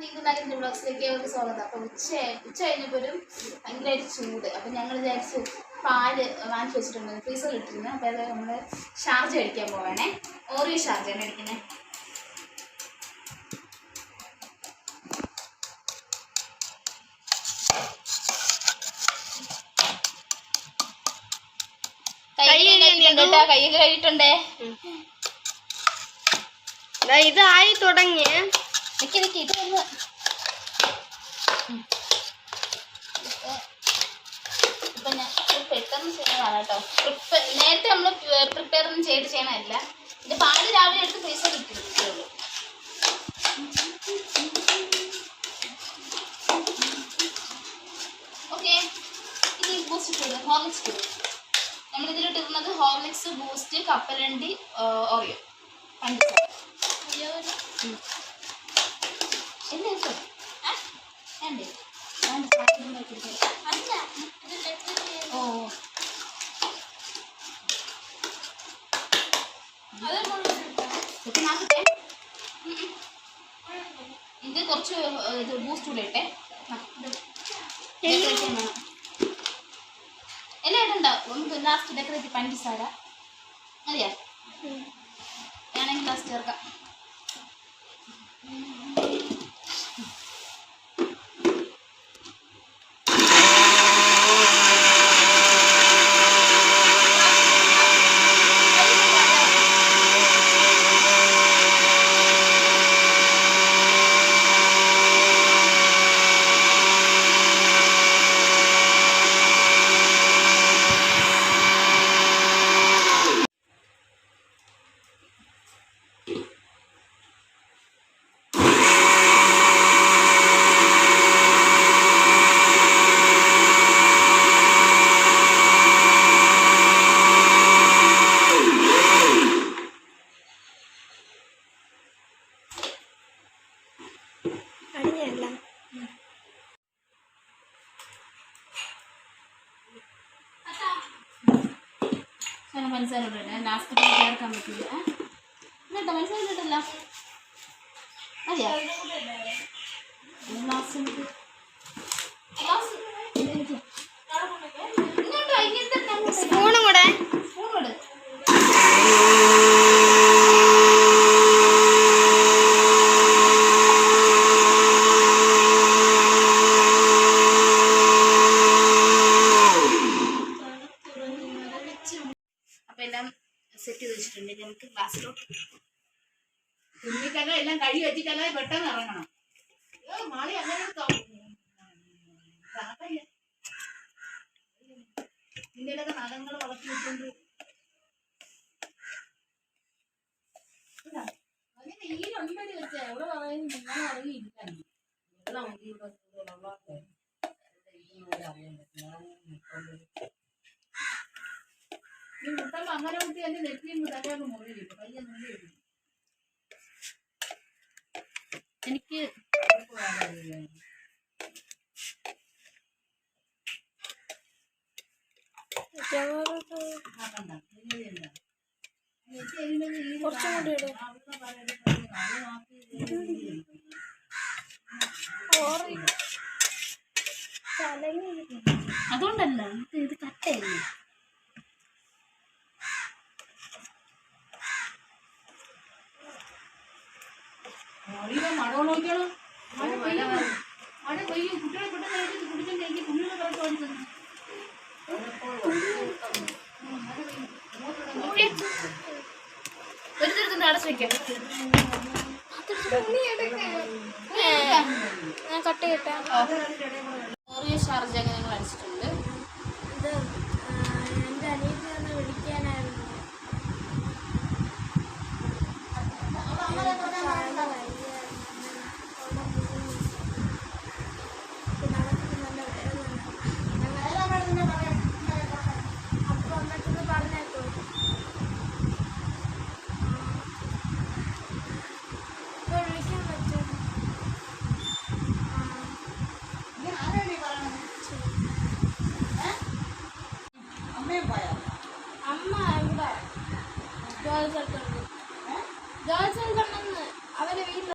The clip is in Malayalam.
നീന്തുന്നാലിന്റെ ബ്ലോഗ്സിലേക്ക് അവർക്ക് സ്വാഗതം. അപ്പൊ ഉച്ച ഉച്ച കഴിഞ്ഞപ്പോഴും ഭയങ്കരമായിട്ട് ചൂട്. അപ്പൊ ഞങ്ങൾ വിചാരിച്ചു പാൽ വാങ്ങിച്ചു വെച്ചിട്ടുണ്ട്. ഫ്രീസറിൽ ഇട്ടിരുന്നു. അപ്പൊ അത് നമ്മൾ ഷാർജ് അടിക്കാൻ പോവാണേ. ഓറിയോ ഷാർജയാണ് അടിക്കുന്നത് കൈ കഴുകിയിട്ടുണ്ട് കേട്ടോ. കൈ കഴുകിയിട്ടുണ്ടേ. ഇത് ഇതായി തുടങ്ങി നിക്ക് നിക്ക് ഇത് ഒന്ന് ഇപ്പൊ ഞാൻ പെട്ടെന്ന് ചെയ്യുന്നതാണ് കേട്ടോ. പ്രിപ്പ നേരത്തെ നമ്മൾ പ്രിപ്പയർ ഒന്നും ചെയ്ത് ചെയ്യണമല്ല ഇത് പാൽ രാവിലെ എടുത്ത് പൈസ ഇട്ടിട്ടുള്ളൂ ഓക്കെ ഇനി ബൂസ്റ്റ് ഇട്ടു ഹോർലിക്സ് ഇട്ടു നമ്മളിതിലിട്ട് ഇടുന്നത് ഹോർലിക്സ് ബൂസ്റ്റ് കപ്പലണ്ടി ഓറിയോ പഞ്ചസാര ഇത് കുറച്ച് ഇത് ബൂസ്റ്റ് കൂടെ ഇട്ടെ. എല്ലാം ഇടണ്ട നമുക്ക് ലാസ്റ്റ് ഡെക്കറേറ്റ് പഞ്ചസാര മതിയാ വേണമെങ്കിൽ ലാസ്റ്റ് ചേർക്കാം അങ്ങനെ പഞ്ചസാര ഇടട്ടെ ലാസ്റ്റ് ചേർക്കാൻ പറ്റില്ല എന്നിട്ടോ പഞ്ചസാര ഇട്ടല്ല മതിയാ? ലാസ്റ്റ് എനിക്ക് ലാസ്റ്റ് എനിക്ക് ഇങ്ങോട്ടോ ഇങ്ങനത്തെ അങ്ങോട്ട് സ്പൂണും കൂടെ സ്പൂൺ ഇട് അപ്പൊ എല്ലാം സെറ്റ് ചെയ്ത് വെച്ചിട്ടുണ്ട്. നമുക്ക് ഗ്ലാസ്സിലോട്ട് കുഞ്ഞിക്കല്ല എല്ലാം കഴി വെച്ചിട്ടല്ല പെട്ടെന്ന് ഇറങ്ങണം. മാളി അങ്ങനെ നിന്റെയൊക്കെ നഖങ്ങൾ വളർത്തി വെച്ചുകൊണ്ട് അതിന് ഈ രണ്ടടി വെച്ചാ. എവിടെ പറയുന്നു? നിങ്ങൾ അറിയില്ല ഇരിക്കുന്നവരെ അറിയാൻ പറ്റും. മുട്ടോണ്ട് അങ്ങനെ മുട്ടി എന്റെ നെറ്റിയും തലയൊക്കെ മുറിഞ്ഞു കിട്ടും കയ്യെ മുറി കിട്ടും എനിക്ക് കുറച്ചും കൂടി ഇട്. അതുകൊണ്ടല്ല ഇത് കട്ടയല്ലേ മഴ നോക്കണം മഴ പെയ്യും. മഴ പെയ്യും. കുട്ടികളെ പെട്ടെന്ന് കുടിച്ചിട്ട് എനിക്ക് കുഞ്ഞുങ്ങളെ കറക്റ്റ് ഓടി തന്നു ഒരു തരത്തിൽ അടച്ചു വെക്കാം. ഞാൻ കട്ട് ചെയ്യട്ടെ. ഷാർജ 没有